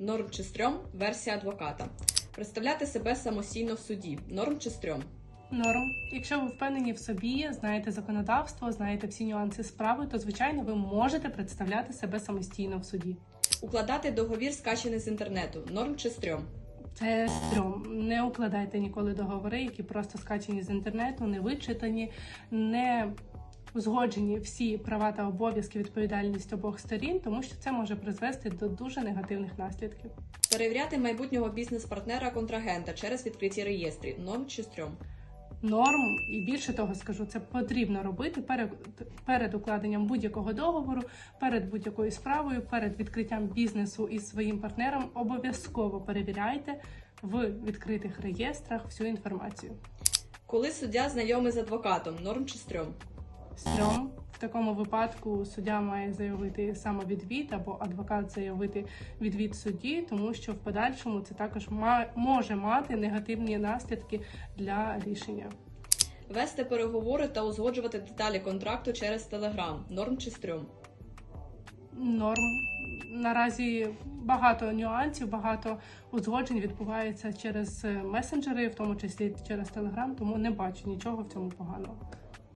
Норм чи стрьом версія адвоката. Представляти себе самостійно в суді. Норм чи стрьом. Норм. Якщо ви впевнені в собі, знаєте законодавство, знаєте всі нюанси справи, то звичайно ви можете представляти себе самостійно в суді. Укладати договір скачаний з інтернету. Норм чи стрьом. Це стрьом. Не укладайте ніколи договори, які просто скачані з інтернету, не вичитані, не узгоджені всі права та обов'язки відповідальність обох сторін, тому що це може призвести до дуже негативних наслідків. Перевіряти майбутнього бізнес-партнера контрагента через відкриті реєстрі. Норм чи стрьом. Норм і більше того скажу, це потрібно робити перед, перед укладенням будь-якого договору, перед будь-якою справою, перед відкриттям бізнесу із своїм партнером. Обов'язково перевіряйте в відкритих реєстрах всю інформацію. Коли суддя знайомий з адвокатом. Норм чи стрьом. Стрьом в такому випадку суддя має заявити самовідвід або адвокат заявити відвід судді, тому що в подальшому це також може мати негативні наслідки для рішення. Вести переговори та узгоджувати деталі контракту через телеграм. Норм чи стрьом. Норм наразі багато нюансів, багато узгоджень відбувається через месенджери, в тому числі через телеграм, тому не бачу нічого в цьому поганого.